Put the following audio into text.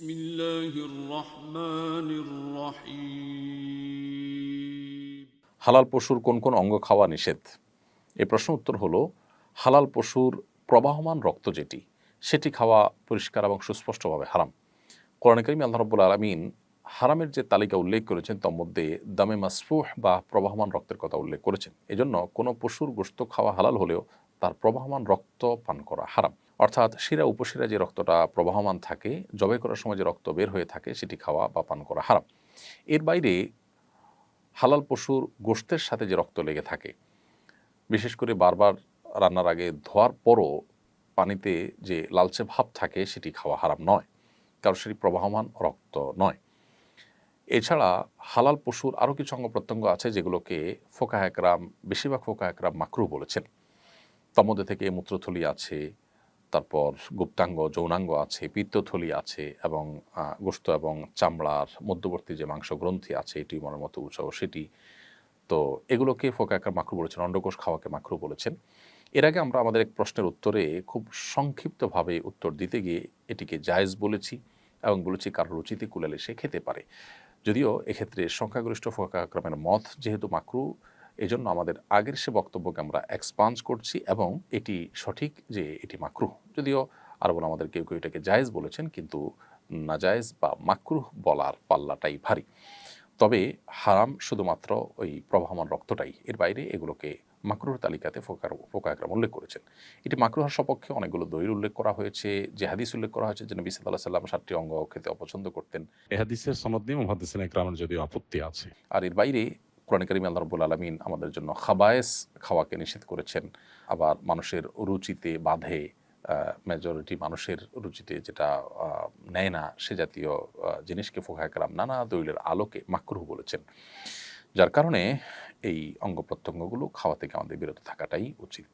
بسم الله الرحمن الرحيم হালাল পশুর কোন কোন অঙ্গ খাওয়া নিষেধ এই প্রশ্ন উত্তর হলো হালাল পশুর প্রবাহমান রক্ত যেটি সেটি খাওয়া পরিষ্কার এবং সুস্পষ্টভাবে হারাম কোরআন করিম আল্লাহ রব্বুল আলমিন হারামের যে তালিকা উল্লেখ করেছেন তার মধ্যে দামে মাসফুহ বা প্রবাহমান রক্তের কথা উল্লেখ করেছেন এজন্য কোনো পশুর গোস্ত খাওয়া হালাল হলেও তার প্রবাহমান রক্ত পান করা হারাম অর্থাৎ শিরা উপশিরা যে রক্তটা প্রবাহমান থাকে, জবাই করার সময় যে রক্ত বের হয়ে থাকে, সেটি খাওয়া বা পান করা হারাম। এর বাইরে হালাল পশুর গোশতের সাথে যে রক্ত লেগে থাকে, বিশেষ করে বারবার রান্নার আগে ধোয়ার পরও পানিতে যে লালচে ভাব থাকে, সেটি খাওয়া হারাম নয়। কারণ সেটি প্রবাহমান রক্ত নয়। এছাড়া হালাল পশুর আরও কিছু অঙ্গ প্রত্যঙ্গ আছে, যেগুলোকে ফোকা একরাম, বেশিরভাগ ফোকা একরাম মাকরু বলেছেন। তার মধ্যে থেকে মূত্রথলি আছে তারপর গুপ্তাঙ্গ, যৌনাঙ্গ আছে, পিত্তথলি আছে এবং গোস্ত এবং চামড়ার মধ্যবর্তী যে মাংস গ্রন্থি আছে এটি মনের মতো উৎসাহ সেটি। তো এগুলোকে ফোকাকার মাকরু বলেছেন, অন্ডকোষ খাওয়াকে মাকরু বলেছেন। এর আগে আমরা আমাদের এক প্রশ্নের উত্তরে খুব সংক্ষিপ্তভাবে উত্তর দিতে গিয়ে এটিকে জায়েজ বলেছি এবং বলেছি কারোর রুচিতে কুলালে সে খেতে পারে। যদিও এক্ষেত্রে সংখ্যাগরিষ্ঠ ফোকাক্রমের মত যেহেতু মাকরু এজন্য আমাদের আগের সে বক্তব্যকে আমরা এক্সপান্স করছি এবং এটি সঠিক যে এটি মাকরু যদিও আরবুল আমাদের কেউ কেউ এটাকে জায়েজ বলেছেন কিন্তু নাজায়েজ বা মাকরুহ বলার পাল্লাটাই ভারী। তবে হারাম শুধুমাত্র ওই প্রবাহমান রক্তটাই এর বাইরে এগুলোকে মাকরুহ তালিকাতে ফোকার ফোকা একরাম উল্লেখ করেছেন। এটি মাকরুহার সপক্ষে অনেকগুলো দলিল উল্লেখ করা হয়েছে যে হাদিস উল্লেখ করা হয়েছে যে নবী সাল্লাহ সাল্লাম সাতটি অঙ্গ খেতে অপছন্দ করতেন। এ হাদিসের সনদ নিয়ে মহাদিসিন একরামের যদিও আপত্তি আছে। আর এর বাইরে কোরআন করিম আল্লাহ রবুল আলমিন আমাদের জন্য খাবায়েস খাওয়াকে নিষেধ করেছেন। আবার মানুষের রুচিতে বাঁধে মেজরিটি মানুষের রুচিতে যেটা নেয় না, সে জাতীয় জিনিসকে ফোকা একরাম নানা দৈলের আলোকে মাকরুহ বলেছেন। যার কারণে এই অঙ্গ প্রত্যঙ্গগুলো খাওয়া থেকে আমাদের বিরত থাকাটাই উচিত।